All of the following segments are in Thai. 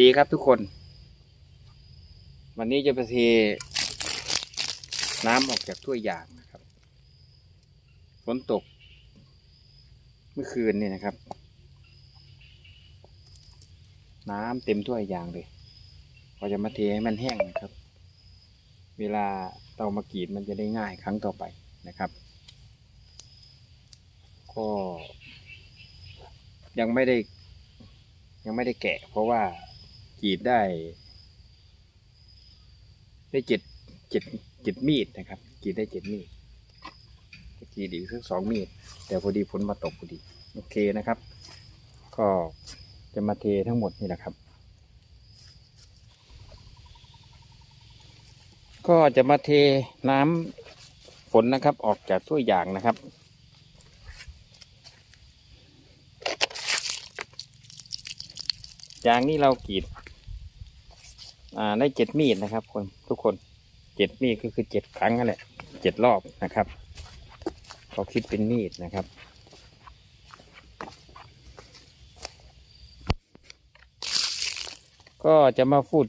ดีครับทุกคน วันนี้จะไปเทน้ำออกจากถ้วยยางนะครับฝนตก เมื่อคืนนี่นะครับ น้ำเต็มถ้วยยางเลยพอจะมาเทให้มันแห้งนะครับ เวลาเตามากรีดมันจะได้ง่ายครั้งต่อไปนะครับ ก็ยังไม่ได้ยังไม่ได้แกะเพราะว่า กรีดได้ ได้เจ็ดเจ็ดเจ็ดมีดนะครับกรีดได้เจ็ดมีดกรีดอีกสักสองมีด แต่พอดีฝนมาตกพอดี โอเคนะครับ ก็จะมาเททั้งหมดนี่แหละครับ ก็จะมาเทน้ำฝนนะครับ ออกจากถ้วยยางนะครับยางนี่เรากรีด อ่าได้เจ็ดมีดนะครับ คนทุกคนเจ็ดมีดก็คือเจ็ดครั้งนั่นแหละเจ็ดรอบนะครับเขาคิดเป็นมีดนะครับก็จะมาพูด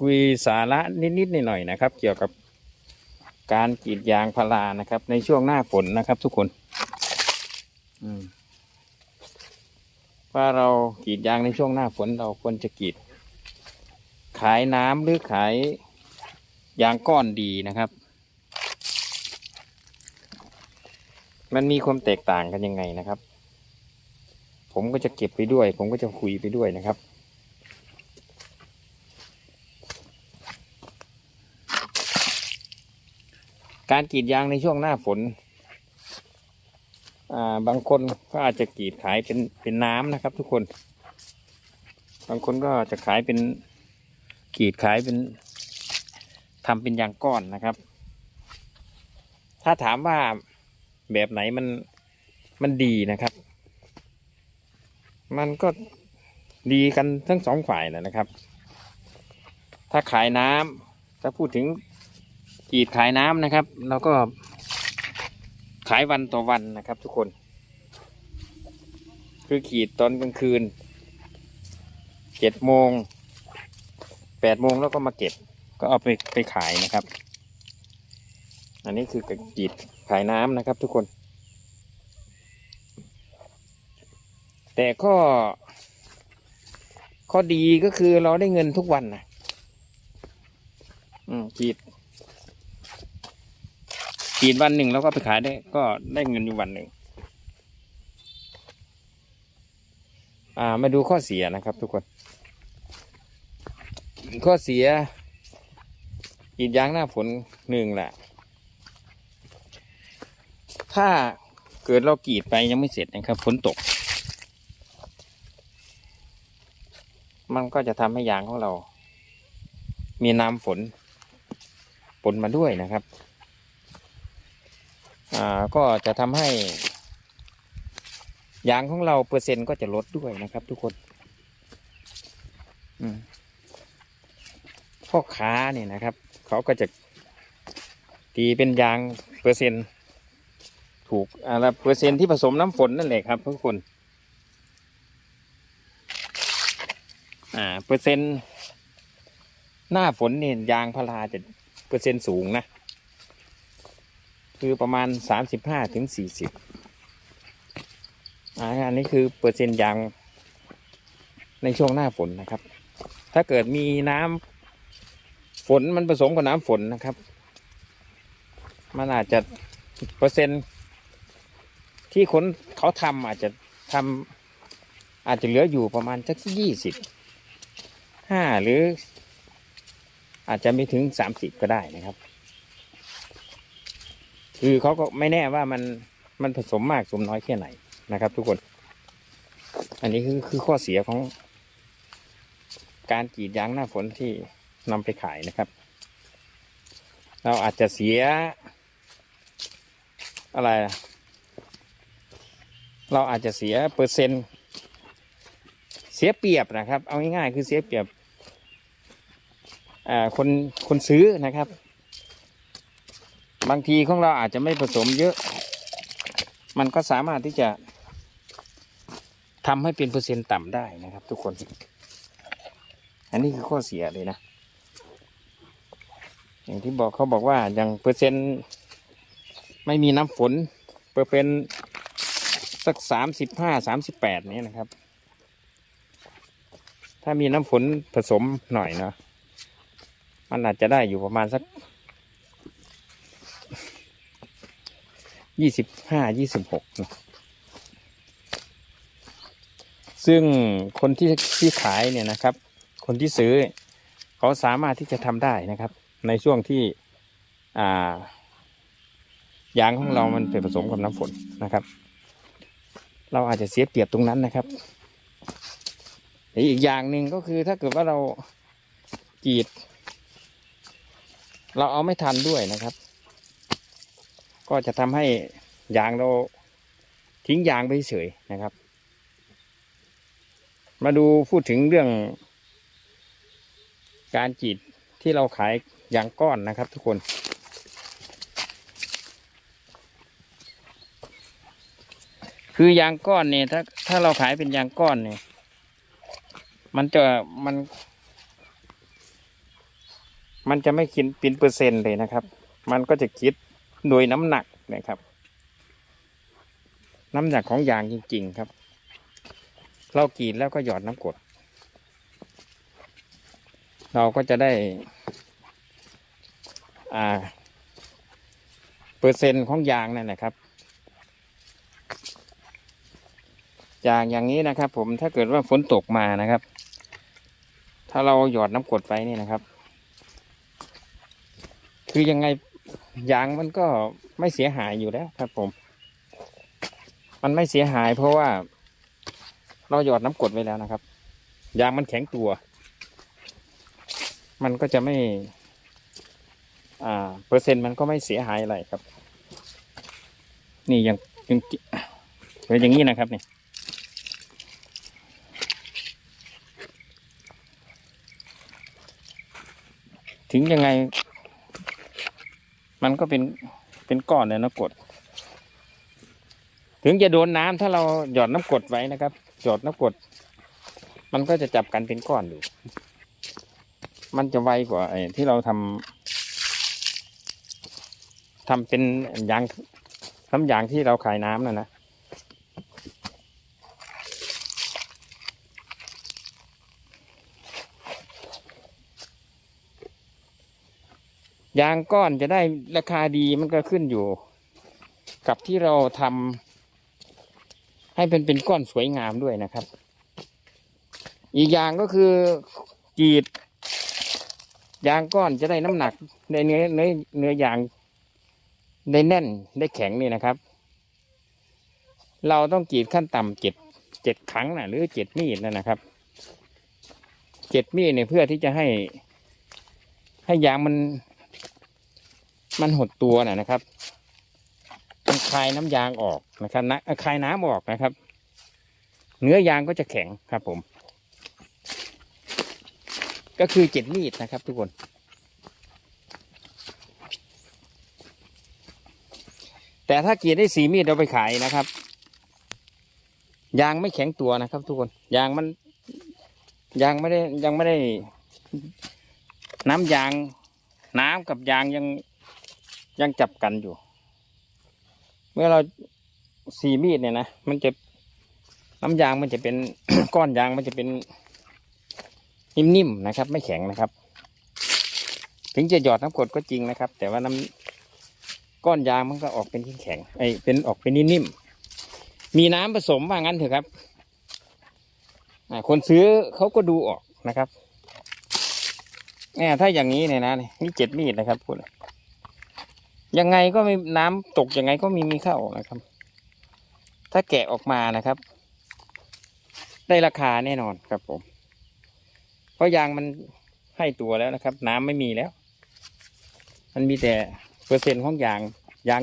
คุยสาระนิดๆหน่อยๆนะครับ เกี่ยวกับการกรีดยางพารานะครับ ในช่วงหน้าฝนนะครับ ทุกคนว่าเรากรีดยางในช่วงหน้าฝนเราควรจะกรีด ขายน้ำหรือขายยางก้อนดีนะครับ มันมีความแตกต่างกันยังไงนะครับ ผมก็จะเก็บไปด้วย ผมก็จะคุยไปด้วยนะครับการกรีดยางในช่วงหน้าฝน อ่า บางคนก็อาจจะกรีดขายเป็นเป็นน้ำนะครับทุกคน บางคนก็จะขายเป็น กรีดขายเป็นทำเป็นยางก้อนนะครับ ถ้าถามว่าแบบไหนมันมันดีนะครับ มันก็ดีกันทั้งสองฝ่ายนะครับ ถ้าขายน้ำถ้าพูดถึงกรีดขายน้ำนะครับเราก็ขายวันต่อวันนะครับ ทุกคน คือขีดตอนกลางคืนเจ็ดโมง แปดโมงแล้วก็มาเก็บ ก็เอาไปไปขายนะครับ อันนี้คือกรีดขายน้ำนะครับทุกคน แต่ข้อข้อดีก็คือเราได้เงินทุกวันนะอืมกรีดกรีดวันหนึ่งแล้วก็ไปขายได้ ก็ได้เงินอยู่วันหนึ่ง อ่า มาดูข้อเสียนะครับทุกคน ข้อเสียกีดยางหน้าฝนหนึ่งแหละ ถ้าเกิดเรากรีดไปยังไม่เสร็จนะครับฝนตก มันก็จะทำให้ยางของเรา มีน้ำฝนปนมาด้วยนะครับอ่าก็จะทำให้ยางของเราเปอร์เซ็นต์ก็จะลดด้วยนะครับทุกคน อืม พ่อค้าเนี่ยนะครับ เขาก็จะตีเป็นยางเปอร์เซ็นต์ถูกอะไรเปอร์เซ็นต์ที่ผสมน้ำฝนนั่นแหละครับทุกคนอ่าเปอร์เซ็นต์หน้าฝนเนี่ยยางพาราจะเปอร์เซ็นต์สูงนะ คือประมาณสามสิบห้าถึงสี่สิบอันนี้คือเปอร์เซ็นต์ยางในช่วงหน้าฝนนะครับ ถ้าเกิดมีน้ำ นมันผสมกับน้ำฝนนะครับ มันอาจจะเปอร์เซ็นต์ที่คนเขาทำอาจจะทำอาจจะเหลืออยู่ประมาณสักยี่สิบห้าหรือ อาจจะไม่ถึงสามสิบก็ได้นะครับ คือเขาก็ไม่แน่ว่ามันมันผสมมากสมน้อยแค่ไหนนะครับ ทุกคน อันนี้คือคือข้อเสียของการกรีดยางหน้าฝนที่ นำไปขายนะครับ เราอาจจะเสีย อะไร เราอาจจะเสียเปอร์เซ็นต์เสียเปรียบนะครับ เอาง่ายๆคือเสียเปรียบคนคนซื้อนะครับ บางทีของเราอาจจะไม่ผสมเยอะ มันก็สามารถที่จะทำให้เป็นเปอร์เซ็นต์ต่ำได้นะครับ ทุกคน อันนี้คือข้อเสียเลยนะ อย่างที่บอกเขาบอกว่าอย่างเปอร์เซ็นต์ไม่มีน้ำฝนเปอร์เป็นสักสามสิบห้าสามสิบแปดนี้นะครับ ถ้ามีน้ำฝนผสมหน่อยเนาะมันอาจจะได้อยู่ประมาณสักยี่สิบห้ายี่สิบหกซึ่งคนที่ที่ขายเนี่ยนะครับ คนที่ซื้อเขาสามารถที่จะทำได้นะครับ ในช่วงที่อ่ายางของเรามันไปผสมกับน้ำฝนนะครับ เราอาจจะเสียเปรียบตรงนั้นนะครับอีกอย่างหนึ่งก็คือถ้าเกิดว่าเรากรีด เราเอาไม่ทันด้วยนะครับ ก็จะทำให้ยางเราทิ้งยางไปเฉยนะครับ มาดูพูดถึงเรื่องการกรีดที่เราขาย ยางก้อนนะครับทุกคน คือยางก้อนเนี่ยถ้าถ้าเราขายเป็นยางก้อนเนี่ย มันจะมัน มันจะไม่คิดเป็นเปอร์เซ็นต์เลยนะครับ มันก็จะคิดโดยน้ำหนักนะครับ น้ำหนักของยางจริง ๆ ครับ เรากรีดแล้วก็หยอดน้ำกรดเราก็จะได้ อ่า เปอร์เซ็นต์ของยางนั่นนะครับยางอย่างนี้นะครับ ผมถ้าเกิดว่าฝนตกมานะครับ ถ้าเราหยอดน้ำกรดไว้นี่นะครับ คือยังไงยางมันก็ไม่เสียหายอยู่แล้วครับผม มันไม่เสียหายเพราะว่า เราหยอดน้ำกรดไว้แล้วนะครับ ยางมันแข็งตัว มันก็จะไม่ อ่าเปอร์เซ็นต์มันก็ไม่เสียหายอะไรครับ นี่ยังยังเป็นอย่างนี้นะครับนี่ถึงยังไง มันก็เป็นเป็นก้อนเลยนะกรดถึงจะโดนน้ำถ้าเราหยอดน้ำกรดไว้นะครับ หยอดน้ำกรดมันก็จะจับกันเป็นก้อนอยู่ มันจะไวกว่าไอ้ที่เราทำ ทำเป็นยางน้ำยางที่เราขายน้ำน่ะนะยางก้อนจะได้ราคาดีมันก็ขึ้นอยู่ กับที่เราทำให้เป็นเป็นก้อนสวยงามด้วยนะครับ อีกอย่างก็คือกรีด ยางก้อนจะได้น้ำหนักในเนื้อเนื้อเนื้อยาง ได้แน่นได้แข็งนี่นะครับ เราต้องกรีดขั้นต่ำเจ็ดเจ็ดครั้งนะหรือเจ็ดมีดนะนะครับเจ็ดมีดเนี่ยเพื่อที่จะให้ให้ยางมัน มันหดตัวนะนะครับมันคลายน้ำยางออกนะครับนะคลายน้ำออกนะครับ เนื้อยางก็จะแข็งครับผม ก็คือเจ็ดมีดนะครับทุกคน แต่ถ้าเกียร์ได้สีมีดเราไปขายนะครับ ยางไม่แข็งตัวนะครับ ทุกคนยางมันยางไม่ได้ยังไม่ได้ น้ำยาง น้ำกับยางยังยังจับกันอยู่ เมื่อเราสีมีดเนี่ยนะมันจะน้ำยางมันจะเป็นก้อนยางมันจะเป็นนิ่มๆนะครับ ไม่แข็งนะครับ ถึงจะหยอดน้ำกรดก็จริงนะครับ แต่ว่าน้ำ ก้อนยางมันก็ออกเป็นแข็งไอเป็นออกเป็นนิ่มๆมีน้ำผสมว่างั้นเถอะครับคนซื้อเขาก็ดูออกนะครับเนี่ยถ้าอย่างนี้เนี่ยนะนี่เจ็ดมีดนะครับพูดยังไงก็ม่น้ำตกยังไงก็มีมีเข้านะครับ ถ้าแกะออกมานะครับ ได้ราคาแน่นอนครับผม เพราะยางมันให้ตัวแล้วนะครับ น้ำไม่มีแล้ว มันมีแต่ เปอร์เซ็นต์ของยางยาง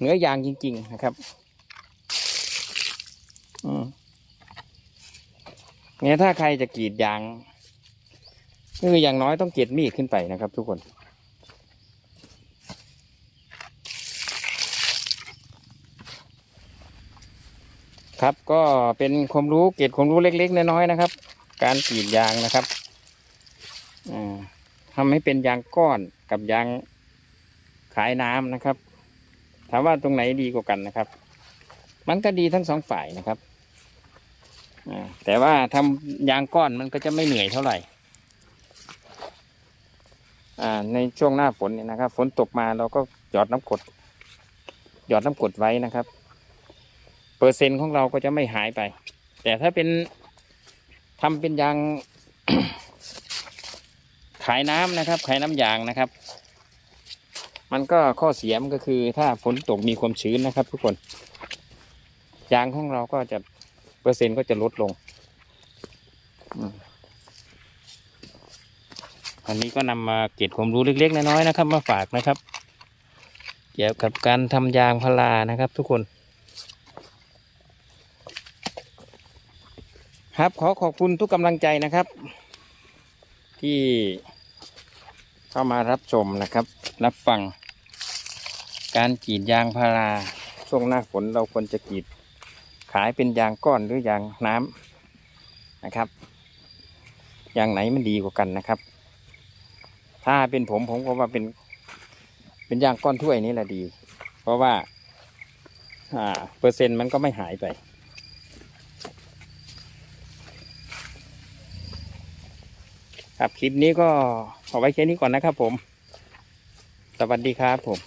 เนื้อยางจริง ๆ นะครับเนี่ยถ้าใครจะกรีดยางคืออย่างน้อยต้องเกรียดมีดขึ้นไปนะครับ ทุกคนครับก็เป็นความรู้เกร็ดความรู้เล็กๆน้อยๆนะครับ การกรีดยางนะครับทำให้เป็นยางก้อนกับยาง ขายน้ำนะครับ ถามว่าตรงไหนดีกว่ากันนะครับ มันก็ดีทั้งสองฝ่ายนะครับแต่ว่าทำยางก้อนมันก็จะไม่เหนื่อยเท่าไหร่อ่าในช่วงหน้าฝนเนี่ยนะครับ ฝนตกมาเราก็หยอดน้ำกดหยอดน้ำกดไว้นะครับ เปอร์เซ็นต์ของเราก็จะไม่หายไป แต่ถ้าเป็นทำเป็นยางขายน้ำนะครับ ขายน้ำยางนะครับ มันก็ข้อเสียมันก็คือถ้าฝนตกมีความชื้นนะครับ ทุกคน ยางของเราก็จะเปอร์เซ็นต์ก็จะลดลง อันนี้ก็นำมาเก็บความรู้เล็กๆน้อยๆนะครับ มาฝากนะครับ เกี่ยวกับการทำยางพารานะครับ ทุกคนครับขอขอบคุณทุกกำลังใจนะครับ ที่เข้ามารับชมนะครับ รับฟัง การกรีดยางพาราช่วงหน้าฝนเราควรจะกรีด ขายเป็นยางก้อนหรือยางน้ำนะครับ ยางไหนมันดีกว่ากันนะครับ ถ้าเป็นผมผมก็ว่าเป็น เป็นยางก้อนถ้วยนี่แหละดี เพราะว่าอ่าเปอร์เซ็นต์มันก็ไม่หายไปครับคลิปนี้ก็เอาไว้แค่นี้ก่อนนะครับผม สวัสดีครับผม